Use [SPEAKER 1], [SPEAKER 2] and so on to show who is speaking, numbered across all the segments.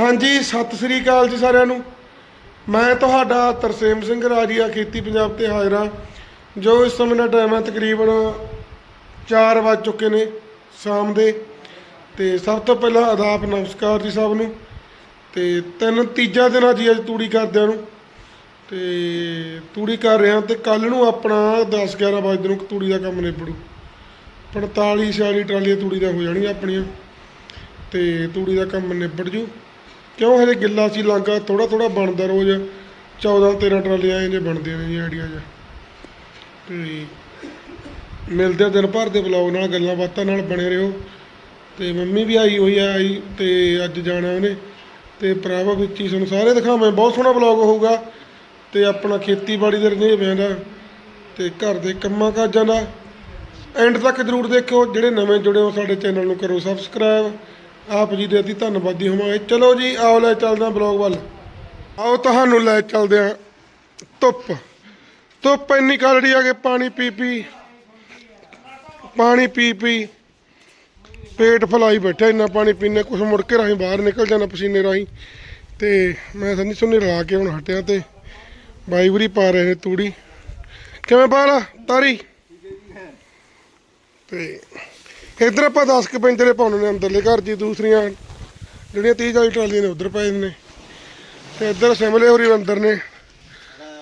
[SPEAKER 1] ਹਾਂਜੀ, ਸਤਿ ਸ੍ਰੀ ਅਕਾਲ ਜੀ ਸਾਰਿਆਂ ਨੂੰ। ਮੈਂ ਤੁਹਾਡਾ ਤਰਸੇਮ ਸਿੰਘ ਰਾਜੀਆ, ਖੇਤੀ ਪੰਜਾਬ ਤੇ ਹਾਜ਼ਰ ਹਾਂ, ਜੋ ਇਸ ਸਮੇਂ ਦਾ ਟਾਈਮ ਹੈ ਤਕਰੀਬਨ 4 ਵੱਜ ਚੁੱਕੇ ਨੇ ਸ਼ਾਮ ਦੇ। ਤੇ ਸਭ ਤੋਂ ਪਹਿਲਾਂ ਆਦਾਬ, ਨਮਸਕਾਰ ਜੀ ਸਭ ਨੂੰ। ਤੇ ਤਿੰਨ ਤੀਜਾ ਦਿਨ ਆ ਜੀ ਅੱਜ ਤੂੜੀ ਕਰਦਿਆਂ ਨੂੰ। ਤੇ ਤੂੜੀ ਕਰ ਰਿਹਾ ਤੇ ਕੱਲ ਨੂੰ ਆਪਣਾ 10 11 ਵਜੇ ਨੂੰ ਤੂੜੀ ਦਾ ਕੰਮ ਨਿਬੜੂ। 45 46 ਟਰਾਲੀਆਂ ਤੂੜੀ ਦਾ ਹੋ ਜਾਣਗੀਆਂ ਆਪਣੀਆਂ। ਤੇ ਤੂੜੀ ਦਾ ਕੰਮ ਨਿਬੜ ਜੂ। ਕਿਉਂ ਹਜੇ ਗਿੱਲਾ ਸੀ? ਲਾਗਾ ਥੋੜਾ ਥੋੜਾ ਬਣਦਾ ਰੋਜ਼। 14 13 ਟਰਾਲੀਆਂ ਐਂ ਜੇ ਬਣਦੀਆਂ ਨੇ ਜੀ ਆਈਡੀਆ ਜਿਹਾ ਤੇ ਮਿਲਦੇ ਦਿਨ ਭਰ ਦੇ ਬਲੌਗ ਨਾਲ, ਗੱਲਾਂ ਬਾਤਾਂ ਨਾਲ ਬਣੇ ਰਹੋ। ਤੇ ਮੰਮੀ ਵੀ ਆਈ ਹੋਈ ਆ, ਆਈ ਤੇ ਅੱਜ ਜਾਣਾ ਉਹਨੇ। ਤੇ ਭਰਾਵਾ ਵਿੱਚ ਹੀ ਤੁਹਾਨੂੰ ਸਾਰੇ ਦਿਖਾਵਾਂ। ਬਹੁਤ ਸੋਹਣਾ ਬਲੌਗ ਹੋਊਗਾ। ਤੇ ਆਪਣਾ ਖੇਤੀਬਾੜੀ ਦੇ ਰੁਝੇਵਿਆਂ ਦਾ ਤੇ ਘਰ ਦੇ ਕੰਮਾਂ ਕਾਜਾਂ ਦਾ। ਐਂਡ ਤੱਕ ਜਰੂਰ ਦੇਖਿਓ। ਜਿਹੜੇ ਨਵੇਂ ਜੁੜੇ ਹੋ ਸਾਡੇ ਚੈਨਲ ਨੂੰ ਕਰੋ ਸਬਸਕ੍ਰਾਈਬ ਆਪ ਜੀ ਦੇ ਅਤੀ ਧੰਨਵਾਦੀ ਹੋਵਾਂਗੇ। ਚਲੋ ਜੀ, ਆਓ ਲੈ ਚੱਲਦੇ ਹਾਂ ਬਲੌਗ ਵੱਲ। ਆਓ ਤੁਹਾਨੂੰ ਲੈ ਚੱਲਦੇ ਹਾਂ। ਧੁੱਪ। ਧੁੱਪ ਇੰਨੀ ਕਾਲੜੀ ਆ ਕਿ ਪਾਣੀ ਪੀ ਪੀ, ਪਾਣੀ ਪੀ ਪੀ, ਪੇਟ ਫਲਾਈ ਬੈਠਾ ਇੰਨਾ ਪਾਣੀ ਪੀਨੇ ਕੁਛ ਮੁੜ ਕੇ ਰਾਹੀਂ ਬਾਹਰ ਨਿਕਲ ਜਾਣਾ ਪਸੀਨੇ ਰਾਹੀਂ। ਤੇ ਮੈਂ ਸੰਨੀ ਸੁਣੀ ਰਲਾ ਕੇ ਹੁਣ ਹਟਿਆ ਤੇ ਬਾਈਵਰੀ ਪਾ ਰਹੇ ਨੇ ਤੂੜੀ। ਕਿਵੇਂ ਬਾਲਾ? ਤਾਰੀ? ਤੇ ਇਧਰ ਆਪਾਂ 10 ਕੁ ਪੈਂਜਰੇ ਪਾਉਣੇ ਨੇ ਅੰਦਰਲੇ ਘਰ ਜੀ ਦੂਸਰੀਆਂ ਜਿਹੜੀਆਂ 30 40 ਟਰਾਲੀਆਂ ਨੇ ਉਧਰ ਪਏ ਨੇ। ਤੇ ਇੱਧਰ ਸਿਮਲੇ ਹੋਰੀ ਅੰਦਰ ਨੇ।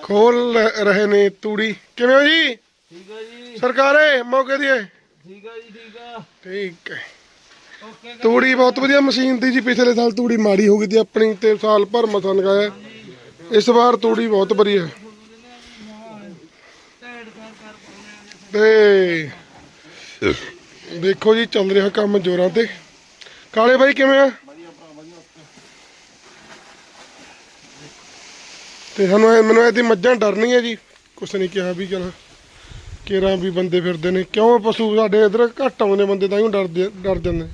[SPEAKER 1] ਖੋਲ ਰਹੇ ਨੇ ਤੂੜੀ। ਕਿਵੇਂ ਹੋ ਜੀ?
[SPEAKER 2] ਠੀਕ ਆ ਜੀ।
[SPEAKER 1] ਸਰਕਾਰੇ ਮੌਕੇ ਦੀ ਹੈ
[SPEAKER 2] ਠੀਕ ਆ ਜੀ ਠੀਕ ਆ।
[SPEAKER 1] ਠੀਕ ਹੈ
[SPEAKER 2] ਓਕੇ
[SPEAKER 1] ਤੂੜੀ ਬਹੁਤ ਵਧੀਆ ਮਸ਼ੀਨ ਦੀ ਜੀ ਪਿਛਲੇ ਸਾਲ ਤੂੜੀ ਮਾੜੀ ਹੋ ਗਈ ਦੀ ਆਪਣੀ ਤੇ ਸਾਲ ਭਰ ਮਸਾਂ ਲਗਾਇਆ। ਇਸ ਵਾਰ ਤੂੜੀ ਬਹੁਤ ਵਧੀਆ। ਤੇ ਦੇਖੋ ਜੀ, ਚੱਲ ਰਿਹਾ ਕੰਮ ਜੋਰਾਂ ਤੇ। ਕਾਲੇ ਬਾਈ ਕਿਵੇਂ ਆ? ਤੇ ਸਾਨੂੰ ਮੈਨੂੰ ਇਹਦੀ ਮੱਝਾਂ ਡਰਨੀ ਹੈ ਜੀ। ਕੁਛ ਨਹੀਂ ਕਿਹਾ ਵੀ ਚਲ ਕੇਰਾਂ ਵੀ ਬੰਦੇ ਫਿਰਦੇ ਨੇ। ਕਿਉਂ ਪਸ਼ੂ ਸਾਡੇ ਇਧਰ ਘੱਟ ਆਉਂਦੇ, ਬੰਦੇ ਤਾਂ ਹੀ ਡਰਦੇ ਡਰ ਜਾਂਦੇ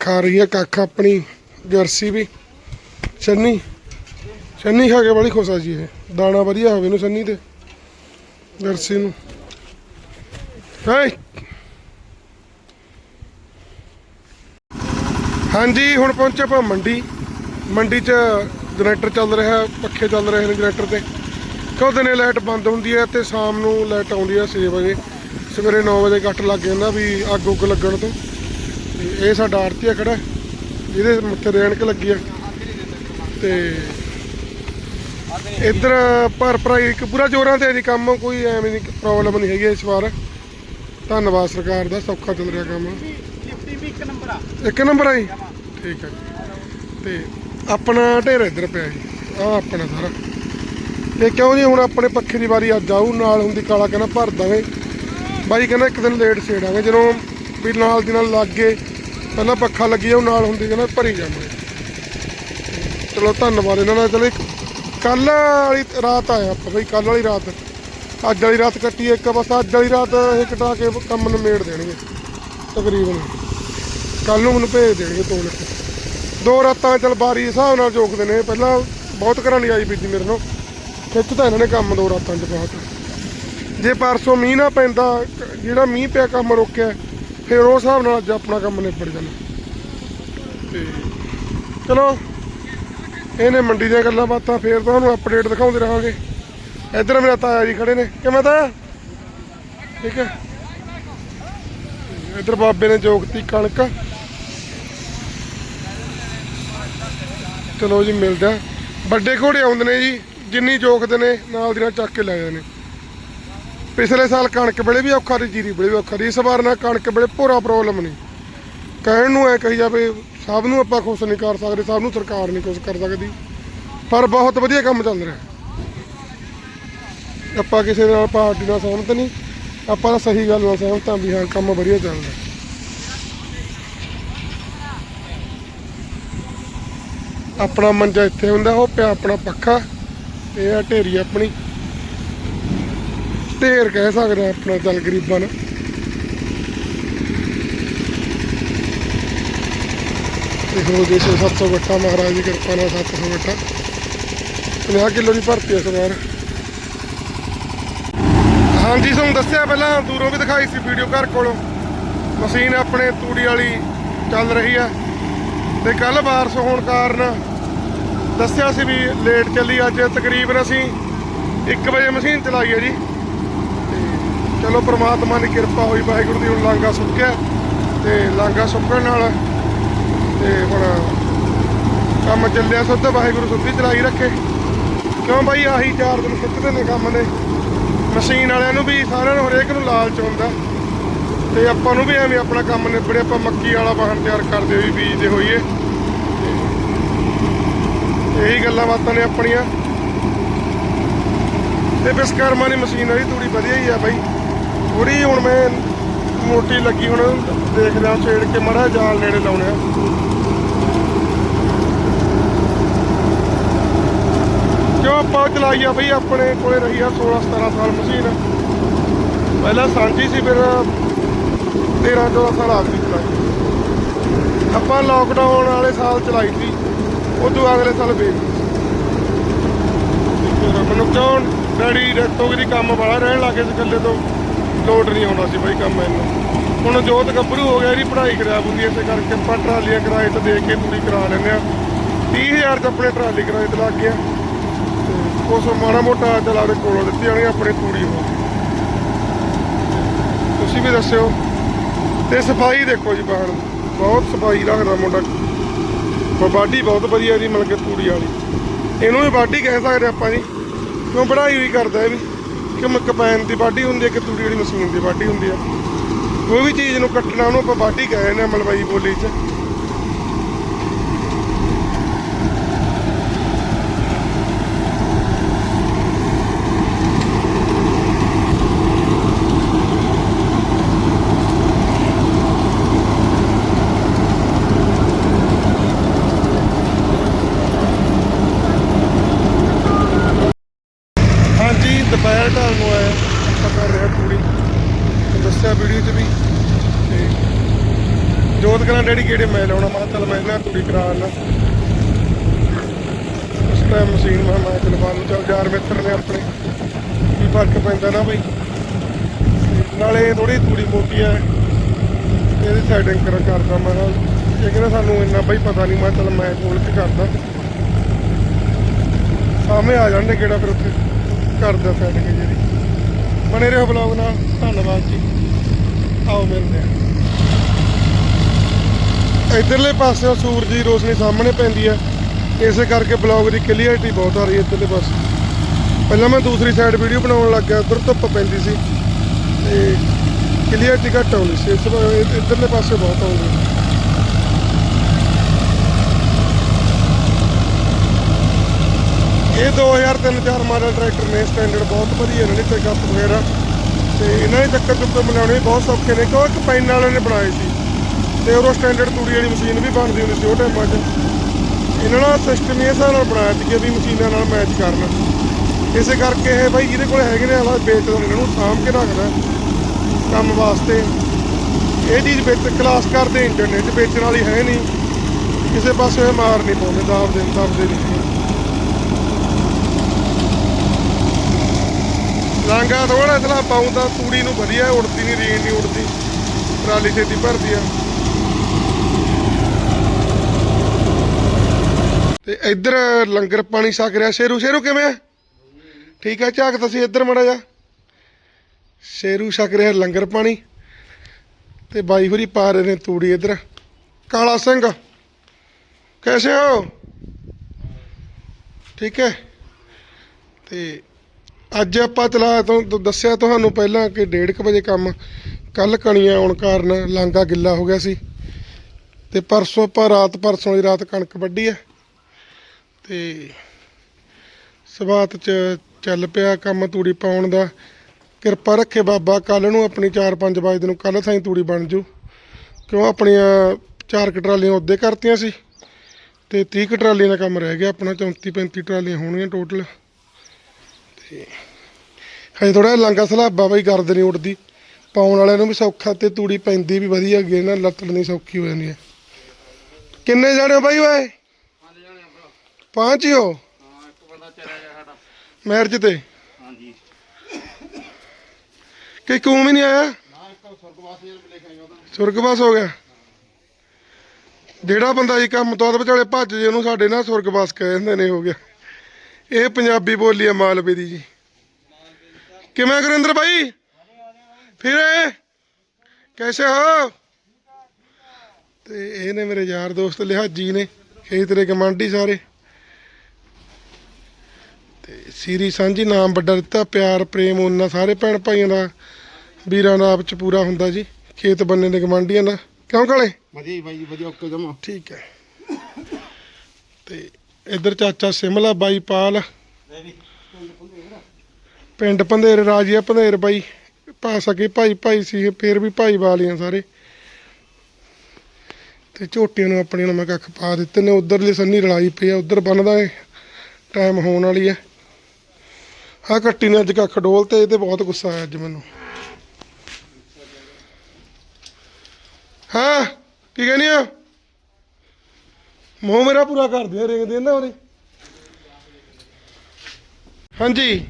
[SPEAKER 1] ਖਾ ਰਹੀ ਹੈ ਕੱਖ ਆਪਣੀ, ਜਰਸੀ ਵੀ। ਸੰਨੀ ਸੰਨੀ ਖਾ ਕੇ ਬੜੀ ਖੁਸ਼ ਆ ਜੀ ਇਹ। ਦਾਣਾ ਵਧੀਆ ਹੋਵੇ ਨੂੰ ਸੰਨੀ ਤੇ, ਜਰਸੀ ਨੂੰ। ਹਾਏ ਹਾਂਜੀ ਹੁਣ ਪਹੁੰਚੇ ਆਪਾਂ ਮੰਡੀ। ਮੰਡੀ 'ਚ ਜਨਰੇਟਰ ਚੱਲ ਰਿਹਾ ਪੱਖੇ ਚੱਲ ਰਹੇ ਨੇ ਜਨਰੇਟਰ ਤੇ। ਕਿਉਂ ਦਿਨੇ ਲਾਈਟ ਬੰਦ ਹੁੰਦੀ ਹੈ ਤੇ ਸ਼ਾਮ ਨੂੰ ਲਾਈਟ ਆਉਂਦੀ ਹੈ 6 ਵਜੇ। ਸਵੇਰੇ 9 ਵਜੇ ਕੱਟ ਲੱਗ ਜਾਂਦਾ ਵੀ ਅੱਗ ਉੱਗ ਲੱਗਣ ਤੋਂ। ਇਹ ਸਾਡਾ ਆਰਤੀਆ ਖੜਾ। ਹੈ, ਜਿਹਦੇ ਮੱਥੇ ਰੇਣਕ ਲੱਗੀ ਆ। ਤੇ ਇੱਧਰ ਭਰ ਭਰਾਈ ਇੱਕ ਪੂਰਾ ਜੋਰਾਂ ਤੇ ਜੀ ਕੰਮ ਕੋਈ ਐਵੇਂ ਨਹੀਂ ਪ੍ਰੋਬਲਮ ਨਹੀਂ ਹੈਗੀ ਇਸ ਵਾਰ। ਧੰਨਵਾਦ ਸਰਕਾਰ ਦਾ ਸੌਖਾ ਚੱਲ ਰਿਹਾ ਕੰਮ।
[SPEAKER 2] ਲਿਫਟੀ ਵੀ ਇੱਕ ਨੰਬਰ ਆ।
[SPEAKER 1] ਇੱਕ ਨੰਬਰ ਆ ਜੀ? ਠੀਕ ਹੈ ਜੀ। ਤੇ ਆਪਣਾ ਢੇਰ ਇੱਧਰ ਪਿਆ ਜੀ। ਆ ਆਪਣਾ ਸਾਰਾ। ਤੇ ਕਿਉਂ ਜੀ ਹੁਣ ਆਪਣੇ ਪੱਖੇ ਦੀ ਵਾਰੀ ਅੱਜ ਆਊ ਨਾਲ ਹੁੰਦੀ ਕਾਲਾ ਕਹਿੰਦਾ ਭਰ ਦਾਂਗੇ। ਬਾਈ ਕਹਿੰਦਾ ਇੱਕ ਦਿਨ ਲੇਟ ਛੇੜਾਂਗੇ ਜਦੋਂ ਵੀ ਨਾਲ ਦੀ ਨਾਲ ਲੱਗ ਗਏ ਪਹਿਲਾਂ ਪੱਖਾ ਲੱਗੀ ਜਾਊ ਨਾਲ ਹੁੰਦੀ ਕਹਿੰਦਾ ਭਰੀ ਜਾਵਾਂਗੇ। ਚਲੋ ਧੰਨਵਾਦ ਇਹਨਾਂ ਦਾ। ਚਲੋ ਕੱਲ ਵਾਲੀ ਰਾਤ ਆਇਆ ਆਪਾਂ ਬਈ ਕੱਲ ਵਾਲੀ ਰਾਤ। ਅੱਜ ਵਾਲੀ ਰਾਤ ਕੱਟੀ ਇੱਕ, ਬਸ ਅੱਜ ਵਾਲੀ ਰਾਤ ਇਹ ਕਟਾ ਕੇ ਕੰਮ ਨੂੰ ਮੇੜ ਦੇਣਗੇ, ਤਕਰੀਬਨ। ਕੱਲ ਨੂੰ ਮੈਨੂੰ ਭੇਜ ਦੇਣਗੇ ਤੋਲ ਕੇ ਦੋ ਰਾਤਾਂ ਚਲ ਬਾਰੀ ਹਿਸਾਬ ਨਾਲ ਜੋਖਦੇ ਨੇ, ਪਹਿਲਾਂ ਬਹੁਤ ਘਰਾਂ ਦੀ ਆਈ ਬੀਜੀ ਮੇਰੇ ਨੂੰ ਖਿੱਚ ਤਾਂ ਇਹਨਾਂ ਨੇ ਕੰਮ ਦੋ ਰਾਤਾਂ ਚ ਬਹੁਤ। ਜੇ ਪਰਸੋਂ ਮੀਂਹ ਨਾ ਪੈਂਦਾ, ਜਿਹੜਾ ਮੀਂਹ ਪਿਆ ਕੰਮ ਰੋਕਿਆ, ਫਿਰ ਉਹ ਹਿਸਾਬ ਨਾਲ ਅੱਜ ਆਪਣਾ ਕੰਮ ਨਿਬੜ ਜਾਣਾ। ਤੇ ਚਲੋ, ਇਹਨੇ ਮੰਡੀ ਦੀਆਂ ਗੱਲਾਂ ਬਾਤਾਂ, ਫੇਰ ਤੁਹਾਨੂੰ ਅਪਡੇਟ ਦਿਖਾਉਂਦੇ ਰਹਾਂਗੇ। ਇੱਧਰ ਮੇਰਾ ਤਾਇਆ ਜੀ ਖੜੇ ਨੇ। ਕਿਵੇਂ ਤਾਇਆ? ਠੀਕ ਹੈ। ਇੱਧਰ ਬਾਬੇ ਨੇ ਜੋਗਤੀ ਕਣਕ। ਚਲੋ ਜੀ, ਮਿਲਦਾ ਵੱਡੇ ਘੋੜੇ ਆਉਂਦੇ ਨੇ ਜੀ, ਜਿੰਨੀ ਜੋਖਦੇ ਨੇ, ਨਾਲ ਦੀ ਨਾਲ ਚੱਕ ਕੇ ਲੈ ਜਾਂਦੇ ਨੇ। ਪਿਛਲੇ ਸਾਲ ਕਣਕ ਵੇਲੇ ਵੀ ਔਖਾ ਰਹੀ ਜੀਰੀ ਵੇਲੇ ਵੀ ਔਖਾ ਰਹੀ ਇਸ ਵਾਰ ਨਾ ਕਣਕ ਵੇਲੇ ਪੂਰਾ ਪ੍ਰੋਬਲਮ ਨਹੀਂ। ਕਹਿਣ ਨੂੰ ਐ ਕਹੀ ਜਾਵੇ, ਸਭ ਨੂੰ ਆਪਾਂ ਖੁਸ਼ ਨਹੀਂ ਕਰ ਸਕਦੇ, ਸਭ ਨੂੰ ਸਰਕਾਰ ਨਹੀਂ ਕੁਝ ਕਰ ਸਕਦੀ। ਪਰ ਬਹੁਤ ਵਧੀਆ ਕੰਮ ਚੱਲ ਰਿਹਾ। ਆਪਾਂ ਕਿਸੇ ਨਾਲ ਪਾਰਟੀ ਨਾਲ ਸਹਿਮਤ ਨਹੀਂ, ਆਪਾਂ ਤਾਂ ਸਹੀ ਗੱਲ ਨਾਲ ਸਹਿਮਤ ਹਾਂ ਵੀ ਹਾਂ, ਕੰਮ ਵਧੀਆ ਚੱਲਦਾ। ਆਪਣਾ ਮੰਜਾ ਇੱਥੇ ਹੁੰਦਾ, ਉਹ ਪਿਆ ਆਪਣਾ ਪੱਖਾ, ਇਹ ਆ ਢੇਰੀ ਆਪਣੀ। ਢੇਰ ਕਹਿ ਸਕਦੇ ਆਪਣਾ ਚੱਲ ਗਰੀਬਾਂ ਨਾਲ ਤੇ ਹੋ ਜੇ 700 ਗੱਟਾ ਮਹਾਰਾਜ ਦੀ ਕਿਰਪਾ ਨਾਲ 700 ਗੱਟਾ 50 ਕਿਲੋ ਦੀ ਭਰਤੀ ਇਸ ਵਾਰ ਹਾਂਜੀ ਤੁਹਾਨੂੰ ਦੱਸਿਆ ਪਹਿਲਾਂ, ਦੂਰੋਂ ਵੀ ਦਿਖਾਈ ਸੀ ਵੀਡੀਓ ਘਰ ਕੋਲੋਂ। ਮਸ਼ੀਨ ਆਪਣੇ ਤੂੜੀ ਵਾਲੀ ਚੱਲ ਰਹੀ ਹੈ ਤੇ ਕੱਲ ਬਾਰਸ਼ ਹੋਣ ਕਾਰਨ ਦੱਸਿਆ ਸੀ ਵੀ ਲੇਟ ਚੱਲੀ, ਅੱਜ ਤਕਰੀਬਨ ਅਸੀਂ 1 ਵਜੇ ਮਸ਼ੀਨ ਚਲਾਈ ਹੈ ਜੀ। ਤੇ ਚਲੋ, ਪ੍ਰਮਾਤਮਾ ਦੀ ਕਿਰਪਾ ਹੋਈ, ਵਾਹਿਗੁਰੂ ਦੀ, ਹੁਣ ਲਾਂਗਾ ਸੁੱਕਿਆ। ਤੇ ਲਾਂਗਾ ਸੁੱਕਣ ਨਾਲ ਤੇ ਹੁਣ ਕੰਮ ਚੱਲਿਆ, ਸੁੱਧ ਵਾਹਿਗੁਰੂ ਸੁੱਧੀ ਚਲਾਈ ਰੱਖੇ। ਕਿਉਂ ਬਾਈ, ਆਹੀ ਚਾਰ ਦਿਨ ਖਿੱਚਦੇ ਨੇ ਕੰਮ ਨੇ। ਮਸ਼ੀਨ ਵਾਲਿਆਂ ਨੂੰ ਵੀ ਸਾਰਿਆਂ ਨੂੰ ਹਰੇਕ ਨੂੰ ਲਾਲਚ ਹੁੰਦਾ। ਤੇ ਆਪਾਂ ਨੂੰ ਵੀ ਐਵੇਂ ਆਪਣਾ ਕੰਮ ਨਿਬੜੇ ਆਪਾਂ ਮੱਕੀ ਵਾਲਾ ਵਾਹਨ ਤਿਆਰ ਕਰਦੇ ਹੋਈ ਬੀਜਦੇ ਹੋਈਏ। ਇਹੀ ਗੱਲਾਂ ਬਾਤਾਂ ਨੇ ਆਪਣੀਆਂ। ਤੇ ਵਿਸ਼ਕਰਮਾਂ ਦੀ ਮਸ਼ੀਨ ਵਾਲੀ ਤੂੜੀ ਵਧੀਆ ਹੀ ਆ ਬਾਈ। ਥੋੜੀ ਹੁਣ ਮੈਂ ਮੋਟੀ ਲੱਗੀ, ਹੁਣ ਦੇਖਦਾ ਛੇੜ ਕੇ ਮੜਾ ਜਾਲ ਨੇੜੇ ਲਾਉਣੇ ਆ ਕਿਉਂ ਆਪਾਂ ਉਹ ਚਲਾਈ ਆ ਬਈ, ਆਪਣੇ ਕੋਲੇ ਰਹੀ ਆ 16 17 ਸਾਲ ਮਸ਼ੀਨ। ਪਹਿਲਾਂ ਸਾਂਝੀ ਸੀ, ਫਿਰ 13 14 ਸਾਲ ਆਪ ਦੀ ਚਲਾਈ। ਆਪਾਂ ਲੋਕਡਾਊਨ ਵਾਲੇ ਸਾਲ ਚਲਾਈ ਸੀ, ਉਦੋਂ ਅਗਲੇ ਸਾਲ ਵੇਚ ਦਿੱਤੀ। ਮੈਨੂੰ ਕਿਉਂ ਡੈਡੀ ਡੈਥ ਹੋ ਗਈ ਕੰਮ ਵਾਲਾ ਰਹਿਣ ਲੱਗੇ ਸੀ ਇਕੱਲੇ ਤੋਂ, ਲੋਡ ਨਹੀਂ ਆਉਂਦਾ ਸੀ ਬਈ ਕੰਮ ਇੰਨਾ। ਹੁਣ ਜੋਤ ਗੱਭਰੂ ਹੋ ਗਿਆ ਜੀ ਪੜ੍ਹਾਈ ਖਰਾਬ ਹੁੰਦੀ ਐ ਇਸੇ ਕਰਕੇ ਆਪਾਂ ਟਰਾਲੀਆਂ ਕਿਰਾਏ ਤੇ ਦੇ ਕੇ ਪੂਰੀ ਕਰਾ ਲੈਂਦੇ ਆ 30000 ਚ ਆਪਣੇ ਟਰਾਲੀ ਕਿਰਾਏ ਤੇ ਲੱਗ ਗਿਆ। ਤੇ ਉਸ ਮਾੜਾ ਮੋਟਾ ਚਲਾ ਦੇ ਕੋਲੋਂ ਦਿੱਤੀ ਜਾਣੀ ਆਪਣੀ ਤੂੜੀ ਹੋ ਤੁਸੀਂ ਵੀ ਦੱਸਿਓ। ਤੇ ਸਫ਼ਾਈ ਦੇਖੋ ਜੀ ਬਾਹਰ। ਬਹੁਤ ਸਫ਼ਾਈ ਰੱਖਦਾ ਮੁੰਡਾ। ਬਾਡੀ ਬਹੁਤ ਵਧੀਆ ਜੀ ਮਤਲਬ ਕਿ ਤੂੜੀ ਵਾਲੀ। ਇਹਨੂੰ ਵੀ ਬਾਡੀ ਕਹਿ ਸਕਦੇ ਆਪਾਂ ਜੀ। ਕਿਉਂ ਪੜ੍ਹਾਈ ਵੀ ਕਰਦਾ ਇਹ ਵੀ? ਕਿ ਮ- ਕਪੈਨ ਦੀ ਬਾਡੀ ਹੁੰਦੀ ਹੈ ਕਿ ਤੂੜੀ ਵਾਲੀ ਮਸ਼ੀਨ ਦੀ ਬਾਡੀ ਹੁੰਦੀ ਹੈ। ਕੋਈ ਵੀ ਚੀਜ਼ ਨੂੰ ਕੱਟਣਾ ਉਹਨੂੰ ਆਪਾਂ ਬਾਡੀ ਕਹਿੰਦੇ ਨੇ ਮਲਵਈ ਬੋਲੀ 'ਚ ਹਾਂਜੀ ਦੁਪਹਿਰ ਢਾਲ ਨੂੰ ਆਇਆ ਆਪਾਂ ਕਰ ਰਿਹਾ ਤੂੜੀ ਤੁਹਾਨੂੰ ਦੱਸਿਆ ਵੀਡੀਓ 'ਚ ਵੀ ਤੇ ਜੋਤ ਕਰਾਂ ਡੈਡੀ ਕਿਹੜੇ ਮੈਂ ਲਾਉਣਾ ਮੈਂ ਕਿਹਾ ਚੱਲ ਮੈਂ ਨਾ ਤੂੜੀ ਕਰਾ ਆਉਣਾ ਉਸ ਟਾਈਮ ਮਸ਼ੀਨ ਮੈਂ ਮੈਂ ਚਲਵਾ ਲੂ ਚੱਲ ਯਾਰ ਮਿੱਤਰ ਨੇ ਆਪਣੇ। ਕੀ ਫ਼ਰਕ ਪੈਂਦਾ ਨਾ ਬਈ? ਨਾਲੇ ਥੋੜੀ ਤੂੜੀ ਮੋਟੀ ਹੈ ਇਹਦੀ ਸਾਈਡਿੰਗ ਕਰ ਕਰਦਾ ਮੈਂ ਕਿਹਾ ਇਹ ਕਹਿੰਦਾ ਸਾਨੂੰ ਇੰਨਾ ਬਈ ਪਤਾ ਨਹੀਂ ਮੈਂ ਕਿਹਾ ਚੱਲ ਮੈਂ ਕੋਲ ਚ ਕਰਦਾ। ਸਾਹਮਣੇ ਆ ਜਾਂਦੇ ਕਿਹੜਾ ਫਿਰ ਉੱਥੇ। ਕਰਦਾ ਸਾਈਡਿੰਗ ਜਿਹੜੀ। ਬਣੇ ਰਹੋ ਬਲੌਗ ਨਾਲ। ਧੰਨਵਾਦ ਜੀ। ਆਓ ਮਿਲਦੇ ਆ ਇਧਰਲੇ ਪਾਸੇ ਸੂਰਜ ਦੀ ਰੋਸ਼ਨੀ ਸਾਹਮਣੇ ਪੈਂਦੀ ਹੈ ਇਸੇ ਕਰਕੇ ਬਲੌਗ ਦੀ ਕਲੀਅਰਟੀ ਬਹੁਤ ਆ ਰਹੀ ਹੈ ਇਧਰਲੇ ਪਾਸੇ ਪਹਿਲਾਂ ਮੈਂ ਦੂਸਰੀ ਸਾਈਡ ਵੀਡੀਓ ਬਣਾਉਣ ਲੱਗ ਗਿਆ, ਉਧਰ ਧੁੱਪ ਪੈਂਦੀ ਸੀ। ਤੇ ਕਲੀਅਰਟੀ ਘੱਟ ਆਉਂਦੀ ਸੀ, ਇਸ ਇੱਧਰਲੇ ਪਾਸੇ ਬਹੁਤ ਆਉਂਦੀ ਹੈ। ਇਹ 2003-4 ਮਾਡਲ ਟਰੈਕਟਰ ਨੇ ਸਟੈਂਡਰਡ ਬਹੁਤ ਵਧੀਆ ਨੇ ਪਿਕਅਪ ਵਗੈਰਾ। ਤੇ ਇਹਨਾਂ ਦੇ ਚੱਕਰ ਚੁੱਕਰ ਬਣਾਉਣੇ ਵੀ ਬਹੁਤ ਸੌਖੇ ਨੇ ਕਿਉਂ ਇੱਕ ਪੈਨ ਵਾਲੇ ਨੇ ਬਣਾਏ ਸੀ। ਤੇ ਉਹ ਸਟੈਂਡਰਡ ਤੂੜੀ ਵਾਲੀ ਮਸ਼ੀਨ ਵੀ ਬਣਦੀ ਹੁੰਦੀ ਸੀ, ਉਹ ਟਾਈਮਾਂ 'ਚ। ਇਹਨਾਂ ਦਾ ਸਿਸਟਮ ਇਹ ਨਾਲ ਬਣਾਇਆ ਸੀ ਕਿ ਵੀ ਮਸ਼ੀਨਾਂ ਨਾਲ ਮੈਚ ਕਰਨ। ਇਸੇ ਕਰਕੇ ਇਹ ਬਾਈ ਜਿਹਦੇ ਕੋਲ ਹੈਗੇ ਨੇ ਆਲਾ ਵੇਚ ਇਹਨਾਂ ਨੂੰ ਸਾਂਭ ਕੇ ਰੱਖਦਾ ਕੰਮ ਵਾਸਤੇ। ਇਹ ਚੀਜ਼ ਵਿੱਚ ਕਲਾਸ ਕਰਦੇ ਇੰਟਰਨੈਟ ਵੇਚਣ ਵਾਲੀ ਹੈ ਨਹੀਂ। ਕਿਸੇ ਪਾਸੇ ਮਾਰ ਨਹੀਂ ਪਾਉਂਦੇ, ਦਾਬ ਦੇ ਦਬਦੇ ਨਹੀਂ ਲਾਂਗਾ ਥੋੜਾ ਇਤਲਾ ਪਾਉਂ ਤੂੜੀ ਨੂੰ ਵਧੀਆ, ਉੜਦੀ ਨਹੀਂ ਰੇਨ ਨਹੀਂ ਉੜਦੀ। ਟਰਾਲੀ ਛੇਤੀ ਭਰਦੀ ਆ। ਤੇ ਇੱਧਰ ਲੰਗਰ ਪਾਣੀ ਛਕ ਰਿਹਾ। ਸ਼ੇਰੂ ਸ਼ੇਰੂ ਕਿਵੇਂ ਆ? ਠੀਕ ਆ, ਝਾਕ ਤੁਸੀਂ ਇੱਧਰ ਮੜਾ ਜਾ ਸ਼ੇਰੂ ਛਕ ਰਿਹਾ ਲੰਗਰ ਪਾਣੀ। ਤੇ ਬਾਈ ਹੋਰੀ ਪਾ ਰਹੇ ਨੇ ਤੂੜੀ ਇੱਧਰ। ਕਾਲਾ ਸਿੰਘ, ਕੈਸੇ ਹੋ? ਠੀਕ ਹੈ। ਤੇ ਅੱਜ ਆਪਾਂ ਚਲਾ ਤੋਂ ਦੱਸਿਆ ਤੁਹਾਨੂੰ ਪਹਿਲਾਂ ਕਿ 1:30 ਵਜੇ ਕੰਮ ਕੱਲ ਕਣੀਆਂ ਆਉਣ ਕਾਰਨ ਲਾਂਗਾ ਗਿੱਲਾ ਹੋ ਗਿਆ ਸੀ। ਤੇ ਪਰਸੋਂ ਆਪਾਂ ਰਾਤ, ਪਰਸੋਂ ਦੀ ਰਾਤ ਕਣਕ ਵੱਢੀ ਆ ਤੇ ਸਵਾਤ ਚ ਚੱਲ ਪਿਆ ਕੰਮ ਤੂੜੀ ਪਾਉਣ ਦਾ। ਕਿਰਪਾ ਰੱਖੇ ਬਾਬਾ ਕੱਲ ਨੂੰ ਆਪਣੀ 4-5 ਵਜੇ ਨੂੰ ਕੱਲ ਥਾਈ ਤੂੜੀ ਬਣ ਜੂ। ਕਿਉਂ ਆਪਣੀਆਂ ਚਾਰ ਕਟਰਾਲੀਆਂ ਟਰਾਲੀਆਂ ਕਰਤੀਆਂ ਸੀ ਤੇ 30 ਕਟਰਾਲੀਆਂ ਦਾ ਕੰਮ ਰਹਿ ਗਿਆ, ਆਪਣਾ 34-35 ਟਰਾਲੀਆਂ ਹੋਣਗੀਆਂ ਟੋਟਲ ਹਜੇ ਥੋੜਾ ਲਾਂਗਾ ਸਲਾਬਾ ਬਈ ਗਰਦ ਨਹੀਂ ਉੱਡਦੀ। ਪਾਉਣ ਵਾਲਿਆਂ ਨੂੰ ਵੀ ਸੌਖਾ ਤੇ ਤੂੜੀ ਪੈਂਦੀ ਵੀ ਵਧੀਆ ਗੇ ਨਾ ਲੱਤੜਨੀ ਸੌਖੀ ਹੋ ਜਾਂਦੀ ਹੈ। ਕਿੰਨੇ ਜਾਣੇ ਹੋ ਬਾਈ ਓਏ?
[SPEAKER 2] ਪੰਜ
[SPEAKER 1] ਹੀ ਹੋ
[SPEAKER 2] ਹਾਂ ਇੱਕ ਬੰਦਾ ਚਲਾ ਗਿਆ ਸਾਡਾ।
[SPEAKER 1] ਮੈਰਿਜ ਤੇ।
[SPEAKER 2] ਹਾਂਜੀ।
[SPEAKER 1] ਕਿ ਕਿਉਂ ਵੀ ਨਹੀਂ ਆਇਆ?
[SPEAKER 2] ਨਾ ਇੱਕ ਸੁਰਗਵਾਸ ਜੀ ਲਿਖਿਆ ਉਹਦਾ।
[SPEAKER 1] ਸੁਰਗਵਾਸ ਹੋ ਗਿਆ। ਜਿਹੜਾ ਬੰਦਾ ਜੀ ਕੰਮ ਤੋਂ ਬਾਅਦ ਵਿਚਾਲੇ ਭੱਜ ਜੇ ਉਹਨੂੰ ਸਾਡੇ ਨਾਲ ਸੁਰਗਵਾਸ ਕਹਿ ਦਿੰਦੇ ਨੇ ਹੋ ਗਿਆ। ਇਹ ਪੰਜਾਬੀ ਬੋਲੀ ਆ ਮਾਲਵੇ ਦੀ ਜੀ। ਕਿਵੇਂ ਗੁਰਿੰਦਰ ਭਾਈ ਫਿਰ ਕੈਸੇ ਹੋ? ਤੇ ਇਹ ਨੇ ਮੇਰੇ ਯਾਰ ਦੋਸਤ ਲਿਹਾਜੀ ਨੇ ਇਹ ਤੇਰੇ ਕਮਾਂਡੀ ਸਾਰੇ। ਸੀਰੀ ਸਾਂਝੀ ਨਾਮ ਵੱਡਾ ਦਿੱਤਾ ਪਿਆਰ ਪ੍ਰੇਮ ਉਹਨਾਂ ਸਾਰੇ ਭੈਣ ਭਾਈਆਂ ਦਾ ਵੀਰਾਂ ਦਾ ਆਪ ਚ ਪੂਰਾ ਹੁੰਦਾ ਜੀ ਖੇਤ ਬੰਨੇ ਦੇ ਕਮਾਂਡੀਆਂ ਦਾ। ਕਿਉਂ ਕਾਲੇ?
[SPEAKER 2] ਵਧੀਆ ਜੀ ਬਾਈ ਜੀ ਵਧੀਆ ਓਕੇ ਜਮਾ।
[SPEAKER 1] ਠੀਕ ਹੈ। ਤੇ ਇਧਰ ਚਾਚਾ ਸਿਮਲਾ ਬਾਈ ਪਾਲ। ਪਿੰਡ ਪੰਧੇਰ ਰਾਜੀਆ ਪੰਧੇਰ ਬਾਈ। ਪਾ ਸਕੇ ਭਾਈ ਭਾਈ ਸੀ ਫੇਰ ਵੀ ਭਾਈ ਵਾਲੀਆਂ ਸਾਰੇ। ਤੇ ਝੋਟੀਆਂ ਨੂੰ ਆਪਣੀਆਂ ਨੂੰ ਮੈਂ ਕੱਖ ਪਾ ਦਿੱਤੇ ਨੇ ਉਧਰਲੀ ਸੰਨੀ ਰਲਾਈ ਪਈ ਆ ਉਧਰ ਬੰਨਦਾ ਟਾਈਮ ਹੋਣ ਵਾਲੀ ਹੈ ਆਹ ਕੱਟੀ ਨੇ ਅੱਜ ਕੱਖ ਡੋਲ ਤੇ ਇਹ ਤੇ ਬਹੁਤ ਗੁੱਸਾ ਆਇਆ ਅੱਜ ਮੈਨੂੰ। ਹਾਂ? ਕੀ ਕਹਿੰਦੀ ਆ? ਮੂੰਹ ਮੇਰਾ ਪੂਰਾ ਕਰ ਦਿਆ ਰੇਂਗਦੇ ਨਾ ਉਹਦੇ। ਹਾਂਜੀ।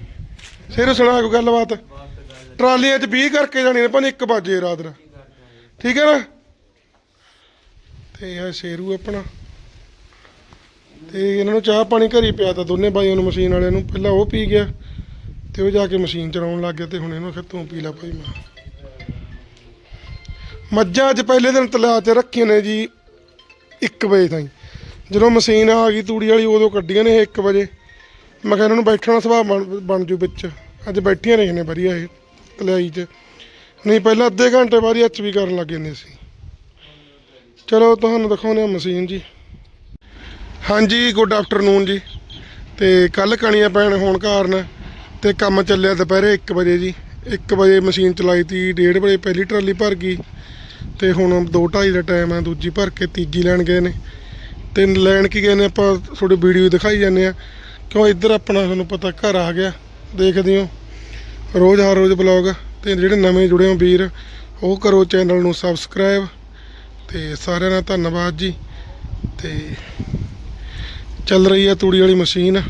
[SPEAKER 1] ਸਿਰ ਸੁਣਾ ਕੋਈ ਗੱਲਬਾਤ। ਟਰਾਲੀਆਂ 'ਚ 20 ਕਰਕੇ ਜਾਣੀ ਨੇ ਭਾਵੇਂ 1 ਵਜੇ ਰਾਤ ਨੂੰ। ਠੀਕ ਹੈ ਨਾ? ਤੇ ਇਹ ਸ਼ੇਰੂ ਆਪਣਾ। ਤੇ ਇਹਨਾਂ ਨੂੰ ਚਾਹ ਪਾਣੀ ਘਰੀ ਪਿਆ ਤਾਂ, ਦੋਨੇ ਬਾਈਆਂ ਨੂੰ, ਮਸ਼ੀਨ ਵਾਲਿਆਂ ਨੂੰ। ਪਹਿਲਾਂ ਉਹ ਪੀ ਗਿਆ। ਤੇ ਉਹ ਜਾ ਕੇ ਮਸ਼ੀਨ ਚਲਾਉਣ ਲੱਗ ਗਿਆ ਤੇ ਹੁਣ ਇਹਨੂੰ ਆਖਿਆ ਤੂੰ ਪੀ ਲੈ ਭਾਈ ਮੈਂ ਮੱਝਾਂ ਅੱਜ ਪਹਿਲੇ ਦਿਨ ਤਲਾ 'ਚ ਰੱਖੀਆਂ ਨੇ ਜੀ 1 ਵਜੇ ਤਾਈਂ। ਜਦੋਂ ਮਸ਼ੀਨ ਆ ਗਈ ਤੂੜੀ ਵਾਲੀ ਉਦੋਂ ਕੱਢੀਆਂ ਨੇ ਇਹ 1 ਵਜੇ। ਮੈਂ ਕਿਹਾ ਇਹਨਾਂ ਨੂੰ ਬੈਠਣਾ ਸੁਭਾਅ ਬਣ ਬਣ ਜੂ ਵਿੱਚ। ਅੱਜ ਬੈਠੀਆਂ ਨੇ ਨੇ ਵਧੀਆ ਇਹ ਤਲਾਈ 'ਚ। ਨਹੀਂ, ਪਹਿਲਾਂ ਅੱਧੇ ਘੰਟੇ ਬਾਅਦ ਹੀ ਵੀ ਕਰਨ ਲੱਗ ਜਾਂਦੇ ਸੀ। ਚਲੋ, ਤੁਹਾਨੂੰ ਦਿਖਾਉਂਦੇ ਆ ਮਸ਼ੀਨ ਜੀ। ਹਾਂਜੀ, ਗੁੱਡ ਆਫਟਰਨੂਨ ਜੀ। ਤੇ ਕੱਲ ਕਣੀਆਂ ਪੈਣ ਹੋਣ ਕਾਰਨ ਤੇ ਕੰਮ ਚੱਲਿਆ ਦੁਪਹਿਰੇ 1 ਵਜੇ ਜੀ। 1 ਵਜੇ ਮਸ਼ੀਨ ਚਲਾਈ ਤੀ 1:30 ਵਜੇ ਪਹਿਲੀ ਟਰਾਲੀ ਭਰ ਗਈ। ਤੇ ਹੁਣ 2:30 ਦਾ ਟਾਈਮ ਆ, ਦੂਜੀ ਭਰ ਕੇ ਤੀਜੀ ਲੈਣ ਗਏ ਨੇ। ਤੇ ਲੈਣ ਕੀ ਗਏ ਨੇ ਆਪਾਂ, ਤੁਹਾਡੀ ਵੀਡੀਓ ਦਿਖਾਈ ਜਾਂਦੇ ਆ। ਕਿਉਂ ਇੱਧਰ ਆਪਣਾ ਤੁਹਾਨੂੰ ਪਤਾ ਘਰ ਆ ਗਿਆ। ਦੇਖਦੇ ਹੋ। ਰੋਜ਼ ਹਰ ਰੋਜ਼ ਬਲੌਗ ਤੇ ਜਿਹੜੇ ਨਵੇਂ ਜੁੜੇ ਹੋ ਵੀਰ, ਉਹ ਕਰੋ ਚੈਨਲ ਨੂੰ ਸਬਸਕ੍ਰਾਈਬ ਤੇ ਸਾਰਿਆਂ ਦਾ ਧੰਨਵਾਦ ਜੀ। ਤੇ ਚੱਲ ਰਹੀ ਆ ਤੂੜੀ ਵਾਲੀ ਮਸ਼ੀਨ।